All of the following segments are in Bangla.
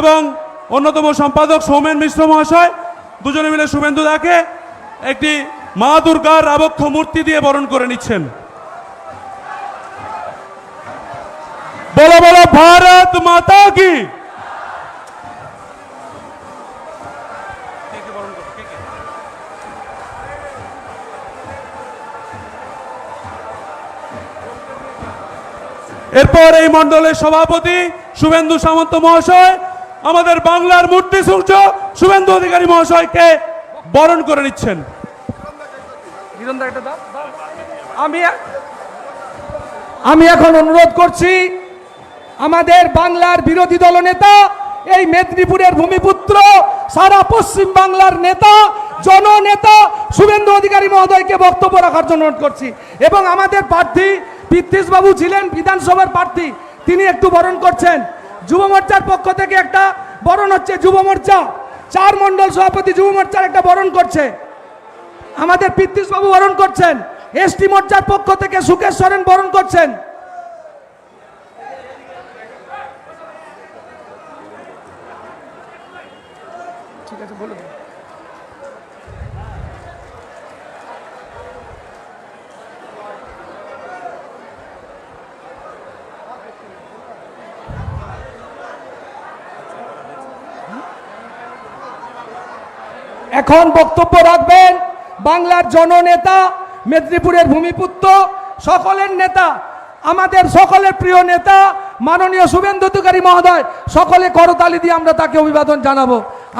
এবং অন্যতম সম্পাদক সৌমেন মিশ্র মহাশয়, দুজনে মিলে শুভেন্দু দাকে একটি মা দুর্গার আবক্ষ মূর্তি দিয়ে বরণ করে নিচ্ছেন। বলো বলো, ভারত মাতা কি? এরপর এই মণ্ডলের সভাপতি শুভেন্দু সামন্ত মহাশয় আমাদের বাংলার মূর্তি সূর্য শুভেন্দু অধিকারী মহাশয়কে বরণ করে নিচ্ছেন। আমি আমি এখন অনুরোধ করছি, আমাদের বাংলার বিরোধী দল নেতা, এই মেদিনীপুরের ভূমিপুত্র, সারা পশ্চিম বাংলার নেতা, জননেতা শুভেন্দু অধিকারী মহোদয়কে বক্তব্য রাখার জন্য অনুরোধ করছি। এবং আমাদের প্রার্থী পৃথ্বীশ বাবু ছিলেন, বিধানসভার প্রার্থী, তিনি একটু বরণ করছেন। যুব মোর্চার পক্ষ থেকে একটা বরণ হচ্ছে যুব মোর্চা। চার মন্ডল সভাপতি যুব মোর্চার একটা বরণ করছে। আমাদের বাবু বরণ করছেন। এসটি মোর্চার পক্ষ থেকে সুকেশ সরেন বরণ করছেন। ঠিক আছে বলে এখন বক্তব্য রাখবেন বাংলার জননেতা, মেদিনীপুরের ভূমিপুত্র, সকলের নেতা, আমাদের সকলের প্রিয় নেতা, মাননীয় শুভেন্দু অধিকারী মহোদয়, সকলে করতালি দিয়ে আমরা তাকে অভিবাদন জানাব।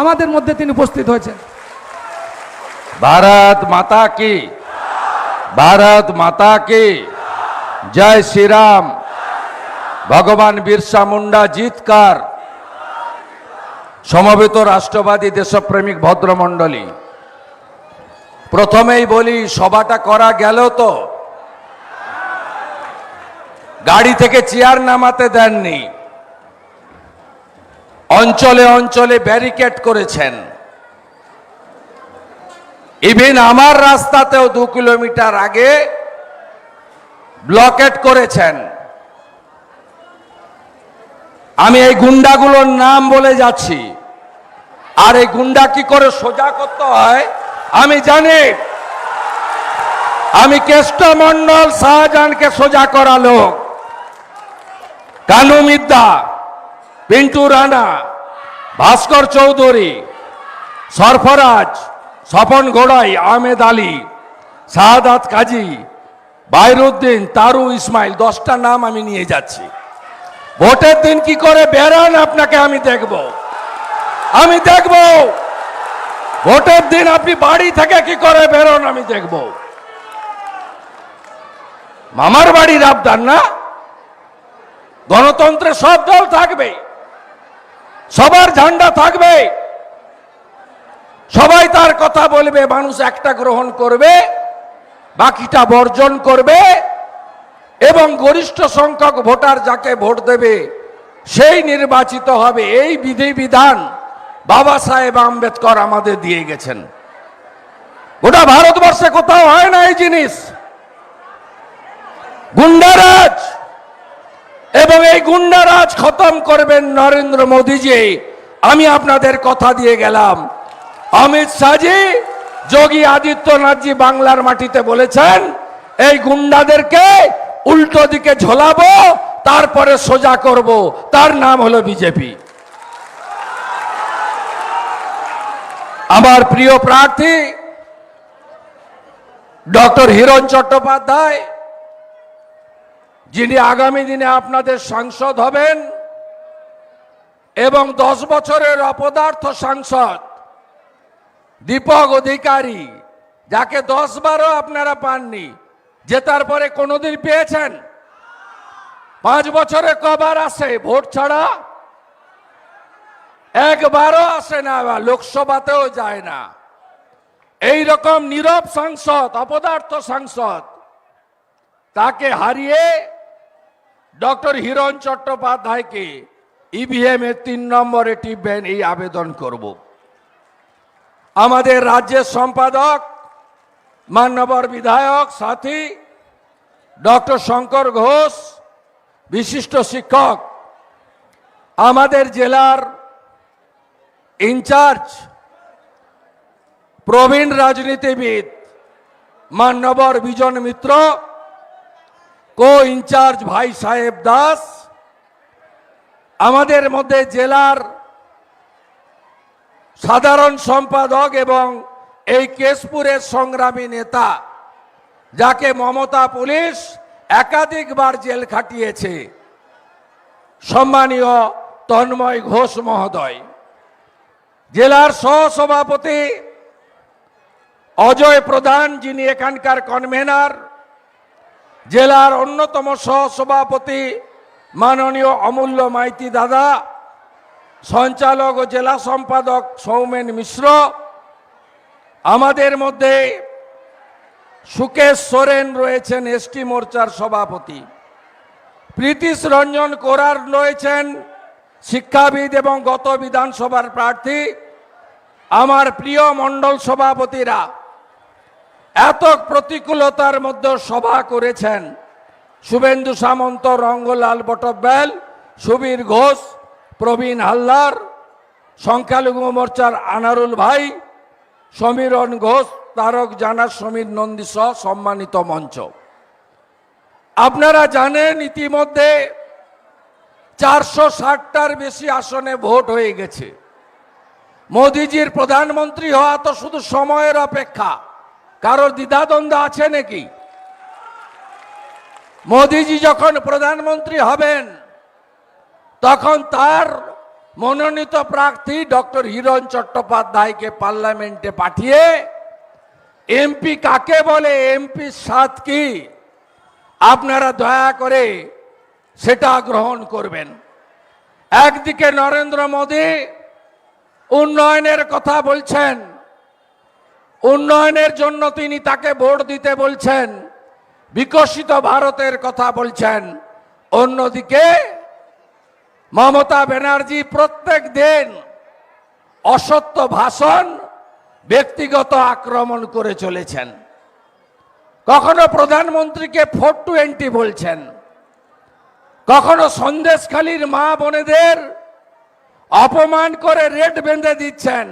আমাদের মধ্যে তিনি উপস্থিত হয়েছেন। ভারত মাতা কি? ভারত মাতা কি? জয় শ্রীরাম। ভগবান বিরসা মুন্ডা জিতকার সমবেত রাষ্ট্রবাদী দেশপ্রেমিক ভদ্রমণ্ডলী। প্রথমেই বলি, সভাটা করা গেল তো। গাড়ি থেকে চেয়ার নামাতে দেননি। অঞ্চলে অঞ্চলে ব্যারিকেড করেছেন। ইভিন আমার রাস্তাতেও দু কিলোমিটার আগে ব্লকেট করেছেন। আমি এই গুন্ডাগুলোর নাম বলে যাচ্ছি। আর এই গুন্ডা কি করে সোজা করতে হয়? আমি জানি। আমি কেষ্ট মন্ডল শাহজাহানকে সোজা করা লোক। কানু মিদ্দা, পিন্টু রানা, ভাস্কর চৌধুরী, সরফরাজ, স্বপন গোড়াই, আহমেদ আলী, শাহাদাত কাজী, বাইরুদ্দিন, তারু ইসমাইল, দশটা নাম আমি নিয়ে যাচ্ছি। ভোটের দিন কি করে বেরান আপনাকে আমি দেখব। আমি দেখব। ভোটের দিন আপনি বাড়ি থেকে কি করে বেরোন আমি দেখব। মামার বাড়ির আবদার না? গণতন্ত্রে সব দল থাকবে। সবার ঝান্ডা থাকবে। সবাই তার কথা বলবে, মানুষ একটা গ্রহণ করবে, বাকিটা বর্জন করবে, এবং গরিষ্ঠ সংখ্যক ভোটার যাকে ভোট দেবে, সেই নির্বাচিত হবে। এই বিধিবিধান বাবা সাহেব আম্বেদকর আমাদের দিয়ে গেছেন। গোটা ভারতবর্ষে কোথাও হয় না এই জিনিস। গুন্ডারাজ! এবং এই গুন্ডারাজ খতম করবেন নরেন্দ্র মোদীজি। আমি আপনাদের কথা দিয়ে গেলাম। অমিত শাহজি, যোগী আদিত্যনাথজি বাংলার মাটিতে বলেছেন, এই গুন্ডাদেরকে উল্টো দিকে ঝোলাবো, তারপরে সোজা করব। তার নাম হলো বিজেপি। আমার প্রিয় প্রার্থী, ডক্টর হিরণ চট্টোপাধ্যায়, যিনি আগামী দিনে আপনাদের সাংসদ হবেন এবং দশ বছরের অপদার্থ সাংসদ, দীপক অধিকারী, যাকে দশ বারও আপনারা পাননি জেতার পরে কোনোদিন পেয়েছেন? পাঁচ বছরে কবার আসে, ভোট ছাড়া একবারও আসে না লোকসভাতেও যায় না। এই রকম নীরব সাংসদ, অপদার্থ সাংসদ, তাকে হারিয়ে ডক্টর হিরণ চট্টোপাধ্যায়কে ইভিএম এর তিন নম্বরে টিপবেন, এই আবেদন করব। আমাদের রাজ্যের সম্পাদক, মান্যবর বিধায়ক, সাথী, ডক্টর শঙ্কর ঘোষ, বিশিষ্ট শিক্ষক, আমাদের জেলার ইনচার্জ, প্রবীণ রাজনীতিবিদ মান্যবর বিজন মিত্র কো ইনচার্জ ভাই সাহেব দাস, আমাদের মধ্যে জেলার সাধারণ সম্পাদক এবং এই কেশপুরের সংগ্রামী নেতা, যাকে মমতা পুলিশ একাধিকবার জেল খাটিয়েছে। সম্মানীয় তন্ময় ঘোষ মহোদয়। জেলার সহসভাপতি অজয় প্রধান, যিনি এখানকার কনভেনার জেলার অন্যতম সহসভাপতি মাননীয় অমূল্য মাইতি দাদা, সঞ্চালক ও জেলা সম্পাদক সৌমেন মিশ্র, আমাদের মধ্যে সুকেশ সোরেন রয়েছেন, এসটি মোর্চার সভাপতি। প্রীতিশ রঞ্জন কোরার রয়েছেন, শিক্ষাবিদ এবং গত বিধানসভার প্রার্থী। আমার প্রিয় মণ্ডল সভাপতিরা, এত প্রতিকূলতার মধ্যে সভা করেছেন শুভেন্দু সামন্ত, রঙ্গলাল বটব্যাল, সুবীর ঘোষ, প্রবীণ হালদার, সংখ্যালঘু মোর্চার আনারুল ভাই, সমীরণ ঘোষ, তারক জানা, সমীর নন্দী সহ সম্মানিত মঞ্চ। আপনারা জানেন ইতিমধ্যে চারশো ষাটটার বেশি আসনে ভোট হয়ে গেছে। মোদিজির প্রধানমন্ত্রী হওয়া তো শুধু সময়ের অপেক্ষা। কারোর দ্বিধাদ্বন্দ্ব আছে নাকি? মোদিজি যখন প্রধানমন্ত্রী হবেন, তখন তার মনোনীত প্রার্থী ডক্টর হিরণ চট্টোপাধ্যায়কে পার্লামেন্টে পাঠিয়ে এমপি কাকে বলে, এমপি সাত কি? আপনারা দয়া করে সেটা গ্রহণ করবেন। একদিকে নরেন্দ্র মোদী উন্নয়নের কথা বলছেন। উন্নয়নের জন্য তিনি তাকে ভোট দিতে বলছেন। বিকশিত ভারতের কথা বলছেন। অন্যদিকে মমতা ব্যানার্জি প্রত্যেক দিন অসত্য ভাষণ, ব্যক্তিগত আক্রমণ করে চলেছেন। কখনো প্রধানমন্ত্রীকে ফোর টোয়েন্টি বলছেন। কখনো সন্দেশখালীর মা বোনেদের অপমান করে রেট বেঁধে দিচ্ছেন।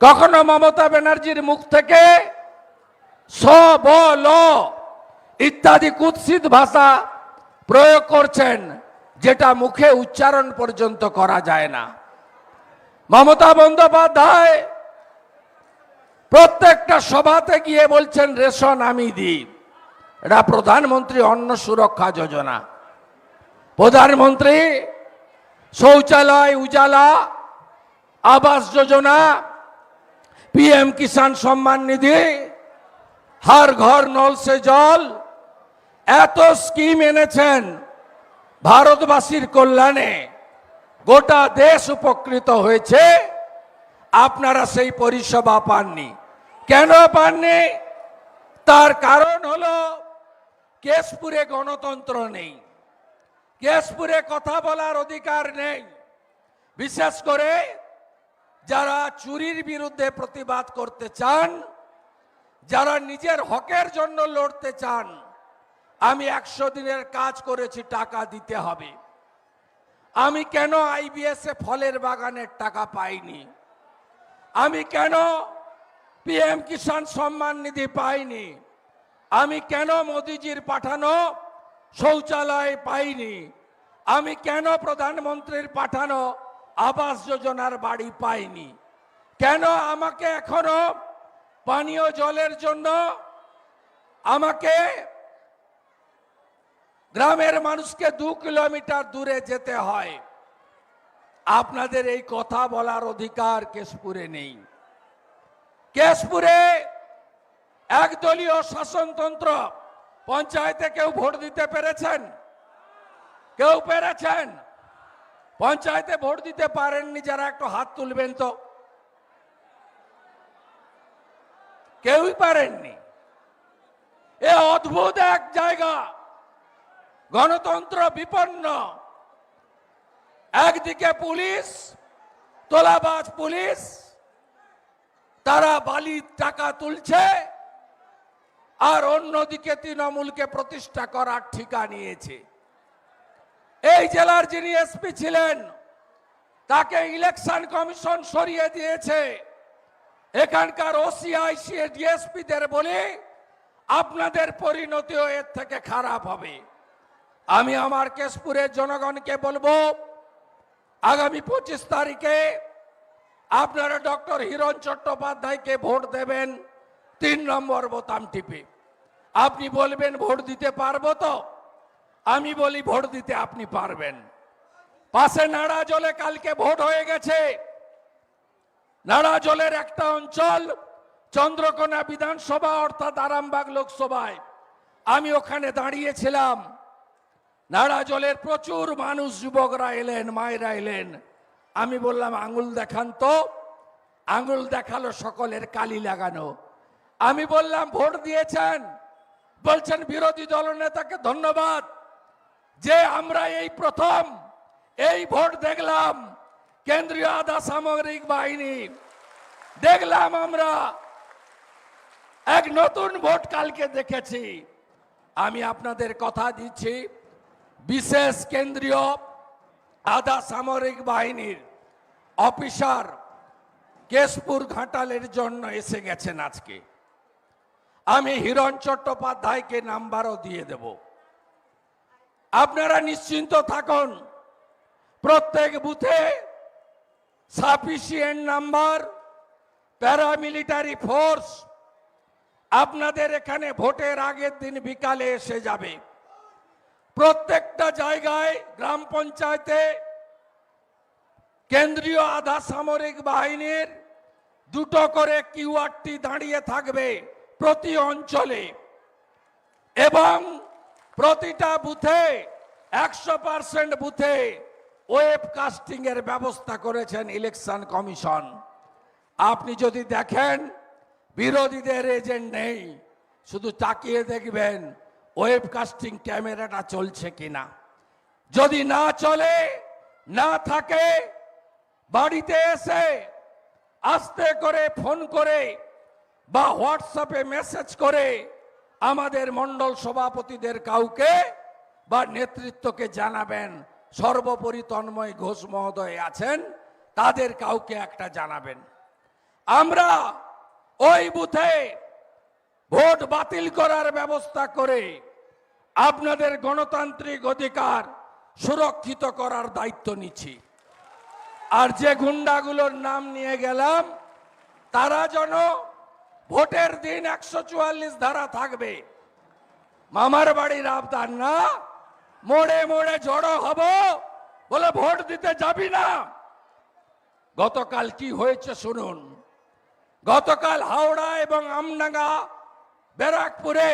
কখনো মমতা ব্যানার্জির মুখ থেকে স ব, ল ইত্যাদি কুৎসিত ভাষা প্রয়োগ করছেন, যেটা মুখে উচ্চারণ পর্যন্ত করা যায় না। মমতা বন্দ্যোপাধ্যায় প্রত্যেকটা সভাতে গিয়ে বলছেন, রেশন আমি দিই। এটা প্রধানমন্ত্রী অন্ন সুরক্ষা যোজনা। প্রধানমন্ত্রী শৌচালয়, উজালা, আবাস যোজনা, পিএম কিষাণ সম্মান নিধি, হার ঘর নল সে জল, এত স্কিম এনেছেন ভারতবাসীর কল্যাণে। গোটা দেশ উপকৃত হয়েছে। আপনারা সেই পরিষেবা পাননি। কেন পাননি? তার কারণ হলো কেশপুরে গণতন্ত্র নেই। কেশপুরে কথা বলার অধিকার নেই। বিশেষ করে যারা চুরির বিরুদ্ধে প্রতিবাদ করতে চান, যারা নিজের হকের জন্য লড়তে চান, আমি একশো দিনের কাজ করেছি, টাকা দিতে হবে। আমি কেন আইবিএস এ ফলের বাগানের টাকা পাইনি? আমি কেন পিএম কিষাণ সম্মান নিধি পাইনি? আমি কেন মোদিজির পাঠানো শৌচালয় পাইনি। আমি কেন প্রধানমন্ত্রীর পাঠানো আবাস যোজনার বাড়ি পাইনি? কেন আমাকে এখনও পানীয় জলের জন্য আমাকে গ্রামের মানুষকে দু কিলোমিটার দূরে যেতে হয়? আপনাদের এই কথা বলার অধিকার কেশপুরে নেই। কেশপুরে একদলীয় শাসনতন্ত্র পঞ্চায়েতে কেউ ভোট দিতে পেরেছেন? কেউ পেরেছেন? পঞ্চায়েতে ভোট দিতে পারেননি যারা একটু হাত তুলবেন তো। কেউই পারেননি। এ অদ্ভুত এক জায়গা। গণতন্ত্র বিপন্ন। একদিকে পুলিশ, তোলাবাজ পুলিশ, তারা বালির টাকা তুলছে। আর অন্যদিকে তৃণমূলকে প্রতিষ্ঠা করার ঠিকা নিয়েছে। এই জেলার যিনি এসপি ছিলেন, তাকে ইলেকশন কমিশন সরিয়ে দিয়েছে। এখানকার ওসিআইসি ডিএসপিদের বলে আপনাদের পরিণতিও এর থেকে খারাপ হবে। আমি আমার কেশপুরের জনগণকে বলব, আগামী পঁচিশ তারিখে আপনারা ডক্টর হিরণ চট্টোপাধ্যায়কে ভোট দেবেন। তিন নম্বর বোতাম টিপে। আপনি বলবেন, ভোট দিতে পারব তো? আমি বলি, ভোট দিতে আপনি পারবেন। পাশে নাড়া জলে কালকে ভোট হয়ে গেছে। নাড়া জলের একটা অঞ্চল, চন্দ্রকোনা বিধানসভা অর্থাৎ আরামবাগ লোকসভায়। আমি ওখানে দাঁড়িয়েছিলাম। নাড়া জলের প্রচুর মানুষ, যুবকরা এলেন, মায়েরা এলেন। আমি বললাম, আঙুল দেখান তো। আঙুল দেখাল সকলের কালি লাগানো। আমি বললাম, ভোট দিয়েছেন। বলছেন, বিরোধী দলনেতাকে ধন্যবাদ। যে আমরা এই প্রথম এই ভোট দেখলাম কেন্দ্রীয় আধা সামরিক বাহিনী। দেখলাম আমরা এক নতুন ভোট কালকে দেখেছি। আমি আপনাদের কথা দিচ্ছি, বিশেষ কেন্দ্রীয় আধা সামরিক বাহিনীর অফিসার কেশপুর ঘাটালের জন্য এসে গেছেন আজকে। আমি হিরণ চট্টোপাধ্যায়কে নাম্বারও দিয়ে দেব। আপনারা নিশ্চিন্ত থাকুন, প্রত্যেক বুথে সাফিসিয়েন্ট নাম্বার, প্যারামিলিটারি ফোর্স আপনাদের এখানে ভোটের আগের দিন বিকালে এসে যাবে। প্রত্যেকটা জায়গায় গ্রাম পঞ্চায়েতে কেন্দ্রীয় আধা সামরিক বাহিনীর দুটো করে কিউআরটি দাঁড়িয়ে থাকবে। প্রতি অঞ্চলে এবং প্রতিটা বুথে একশো পার্সেন্ট বুথে ওয়েব কাস্টিং এর ব্যবস্থা করেছেন ইলেকশন কমিশন। আপনি যদি দেখেন, বিরোধীদের এজেন্ট নেই, শুধু তাকিয়ে দেখবেন ওয়েব কাস্টিং ক্যামেরাটা চলছে কিনা। যদি না চলে, না থাকে, বাড়িতে এসে আস্তে করে ফোন করে বা হোয়াটসঅ্যাপে মেসেজ করে আমাদের মণ্ডল সভাপতিদের কাউকে বা নেতৃত্বকে জানাবেন, সর্বোপরি তন্ময় ঘোষ মহোদয় আছেন, তাদের কাউকে একটা জানাবেন। আমরা ওই বুথে ভোট বাতিল করার ব্যবস্থা করে আপনাদের গণতান্ত্রিক অধিকার সুরক্ষিত করার দায়িত্ব নিচ্ছি। আর যে গুন্ডাগুলোর নাম নিয়ে গেলাম, তারা যেন ভোটের দিন একশো চুয়াল্লিশ ধারা থাকবে। মামার বাড়ির আবদার না, মোড়ে মোড়ে জড়ো হব বলে ভোট দিতে যাবি না। গতকাল কি হয়েছে শুনুন। গতকাল হাওড়া এবং আমডাঙ্গা ব্যারাকপুরে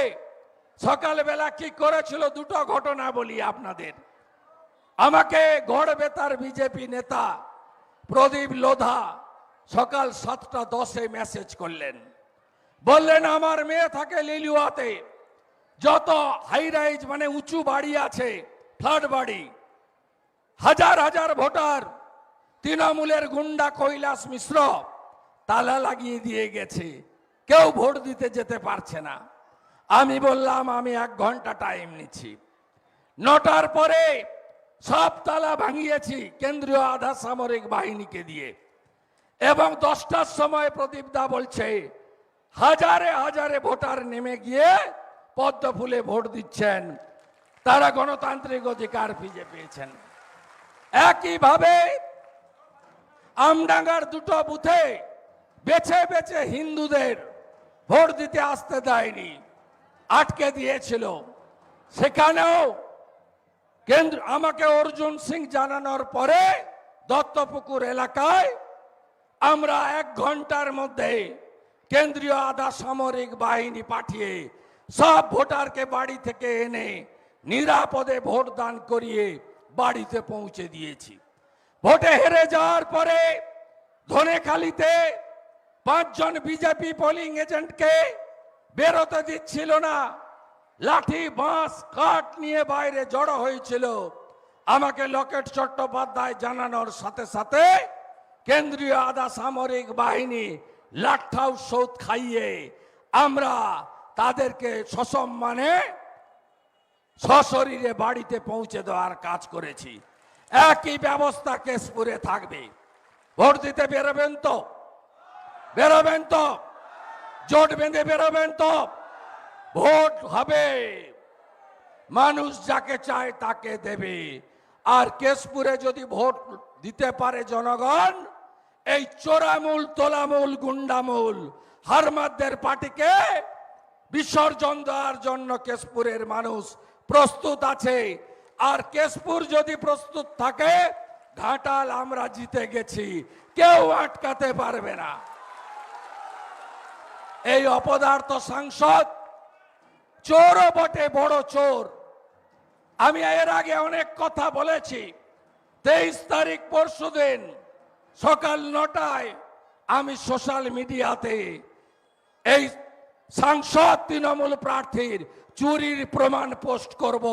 সকালবেলা কি করেছিল দুটো ঘটনা বলি আপনাদের। আমাকে গড় বেতার বিজেপি নেতা প্রদীপ লোধা সকাল সাতটা দশে মেসেজ করলেন। বললেন, আমার মেয়ে থাকে লিলুয়াতে। যত হাই রাইজ মানে উঁচু বাড়ি আছে ফ্ল্যাট বাড়ি, হাজার হাজার ভোটার, তৃণমূলের গুন্ডা কৈলাস মিশ্র, তালা লাগিয়ে দিয়ে গেছে। কেউ ভোট দিতে যেতে পারছে না। আমি বললাম, আমি এক ঘণ্টা টাইম নিচ্ছি। নটার পরে সব তালা ভাঙিয়েছি কেন্দ্রীয় আধা সামরিক বাহিনীকে দিয়ে। এবং দশটার সময় প্রদীপ দা বলছে হাজারে হাজারে ভোটার নেমে গিয়ে পদ্ম ফুলে ভোট দিচ্ছেন। তারা গণতান্ত্রিক অধিকার ফিজে পেয়েছেন। একইভাবে আমডাঙ্গার দুটো বুথে বেছে বেছে হিন্দুদের ভোট দিতে আসতে দেয়নি, আটকে দিয়েছিল। সেখানেও কেন্দ্র, আমাকে অর্জুন সিং জানানোর পরে দত্তপুকুর এলাকায় আমরা এক ঘণ্টার মধ্যে কেন্দ্রীয় আধা সামরিক বাহিনী পাঠিয়ে সব ভোটারকে বাড়ি থেকে এনে নিরাপদে ভোট দান করিয়ে বাড়িতে পৌঁছে দিয়েছি। ভোটে হেরে যাওয়ার পরে ধনেখালিতে পাঁচজন বিজেপি পোলিং এজেন্টকে বেরোতে দিচ্ছিল না। লাঠি, বাঁশ, কাঠ নিয়ে বাইরে জড়ো হয়েছিল। আমাকে লকেট চট্টোপাধ্যায় জানানোর সাথে সাথে কেন্দ্রীয় আধা সামরিক বাহিনী লাঠাও সৌদ খাইয়ে আমরা তাদেরকে সসম্মানে সশরীরে বাড়িতে পৌঁছে দেওয়ার কাজ করেছি। একই ব্যবস্থা কেশপুরে থাকবে। ভোট দিতে বেরোবেন তো? বেরোবেন তো? জোট বেঁধে বেরোবেন তো? ভোট হবে। মানুষ যাকে চায় তাকে দেবে। আর কেশপুরে যদি ভোট দিতে পারে জনগণ এই চোরামূল, তোলামূল, গুন্ডামূল হারমাদদের পার্টিকে বিসর্জন দেওয়ার জন্য কেশপুরের মানুষ প্রস্তুত আছে। আর কেশপুর যদি প্রস্তুত থাকে, ঘাটাল আমরা জিতে গেছি। কেউ আটকাতে পারবে না। এই অপদার্থ সাংসদ চোরও বটে, বড় চোর। আমি এর আগে অনেক কথা বলেছি। তেইশ তারিখ পরশু দিন সকাল নটায় আমি সোশ্যাল মিডিয়াতে এই সাংসদ তৃণমূল প্রার্থীর চুরির প্রমাণ পোস্ট করব।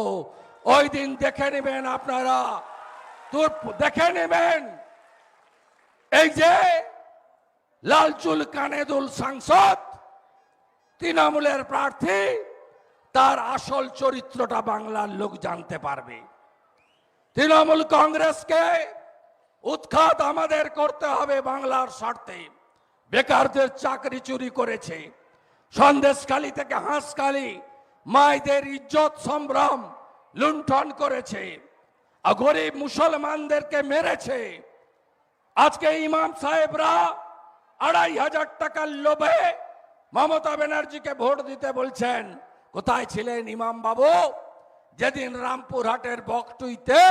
ওই দিন দেখে নেবেন আপনারা। দেখে নেবেন। এই যে লালচুল কানেদুল সাংসদ তৃণমূলের প্রার্থী, তার আসল চরিত্রটা বাংলার লোক জানতে পারবে। তৃণমূল কংগ্রেসকে উৎখাত আমাদের করতে হবে বাংলার স্বার্থে। বেকারদের চাকরি চুরি করেছে। সন্দেশখালী থেকে হাঁসখালী মায়েদের ইজ্জত সম্ভ্রম লুণ্ঠন করেছে। গরিব মুসলমানদেরকে মেরেছে। আজকে ইমাম সাহেবরা আড়াই হাজার টাকার লোভে মমতা ব্যানার্জিকে ভোট দিতে বলছেন, কোথায় ছিলেন ইমাম বাবু? যেদিন রামপুরহাটের বকটুইতে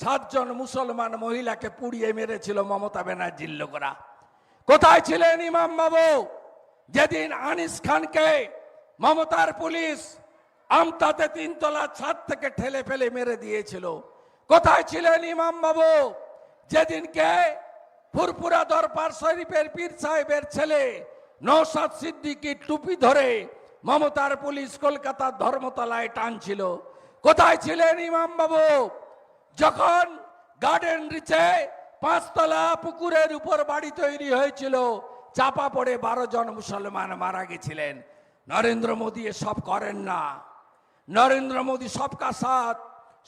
সাতজন মুসলমান মহিলাকে পুড়িয়ে মেরেছিল মমতা ব্যানার্জির লোকরা। কোথায় ছিলেন ইমাম বাবু? যেদিন আনিস খানকে মমতার পুলিশ আমতাতে তিনতলা ছাদ থেকে ঠেলে ফেলে মেরে দিয়েছিল। কোথায় ছিলেন ইমাম বাবু? যেদিনকে ফুরপুরা দরবার শরীফের পীর সাহেবের ছেলে নৌসাদ সিদ্দিকি টুপি ধরে মমতার পুলিশ কলকাতার ধর্মতলায় টানছিল। কোথায় ছিলেন ইমাম বাবু? যখন গার্ডেন রিচে পাঁচতলা পুকুরের উপর বাড়ি তৈরি হয়েছিল, চাপা পড়ে বারো জন মুসলমান মারা গেছিলেন। নরেন্দ্র মোদী এসব করেন না। নরেন্দ্র মোদী সবকা সাথ,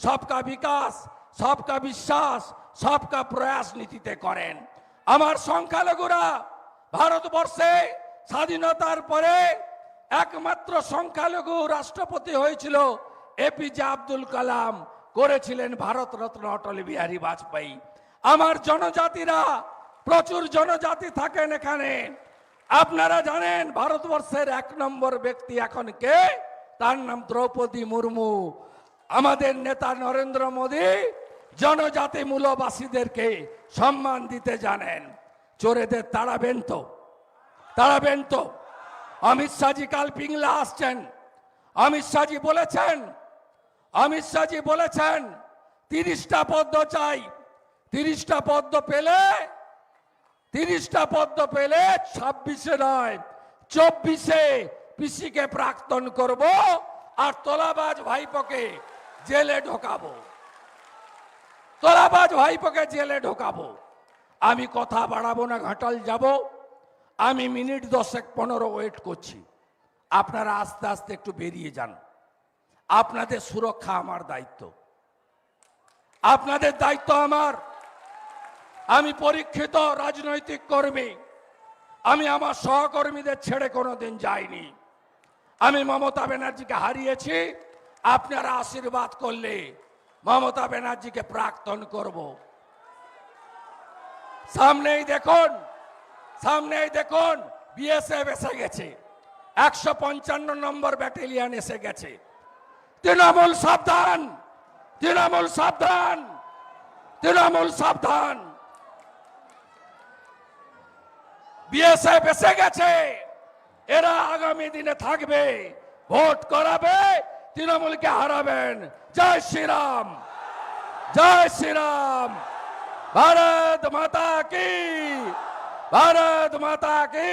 সবকা বিকাশ, সবকা বিশ্বাস, সবকা প্রয়াস নীতিতে করেন। আমার সংখ্যালঘুরা, ভারতবর্ষে স্বাধীনতার পরে একমাত্র সংখ্যালঘু রাষ্ট্রপতি হয়েছিল এপিজে আব্দুল কালাম। করেছিলেন ভারত রত্ন অটল বিহারী বাজপেয়ী। আমার জনজাতিরা, প্রচুর জনজাতি থাকেন এখানে। আপনারা জানেন, ভারতবর্ষের এক নম্বর ব্যক্তি এখন কে? তার নাম দ্রৌপদী মুর্মু। আমাদের নেতা নরেন্দ্র মোদী জনজাতি মূলবাসীদেরকে সম্মান দিতে জানেন। চোরেদের তাড়াবেন তো তাড়াবেন তো। অমিত শাহজি কাল পিংলা আসছেন। অমিত শাহজি বলেছেন অমিত শাহজি বলেছেন, তিরিশটা পদ্ম চাই। তিরিশটা পদ্ম পেলে, তিরিশটা পদ্ম পেলে ছাব্বিশে নয়, চব্বিশে পিসিকে প্রাক্তন করব আর তোলাবাজ ভাইপোকে জেলে ঢোকাবো। তোলাবাজ ভাইপোকে জেলে ঢোকাবো। আমি কথা বাড়াবো না, ঘাটাল যাব। আমি মিনিট দশেক পনেরো ওয়েট করছি। আপনারা আস্তে আস্তে একটু বেরিয়ে যান। আপনাদের সুরক্ষা আমার দায়িত্ব। আপনাদের দায়িত্ব আমার। আমি পরীক্ষিত রাজনৈতিক কর্মী। আমি আমার সহকর্মীদের ছেড়ে কোনোদিন যাইনি। আমি মমতা ব্যানার্জিকে হারিয়েছি। আপনারা আশীর্বাদ করলে মমতা ব্যানার্জিকে প্রাক্তন করব। সামনেই দেখুন সামনেই দেখুন, বিএসএফ এসে গেছে। একশো পঞ্চান্ন নম্বর ব্যাটালিয়ান এসে গেছে। তৃণমূল সাবধান তৃণমূল সাবধান তৃণমূল সাবধান। বিএসএফ এসে গেছে, এরা আগামী দিনে থাকবে, ভোট করাবে, তৃণমূলকে হারাবেন। জয় শ্রীরাম জয় শ্রীরাম। ভারত মাতা কি, ভারত মাতা কি।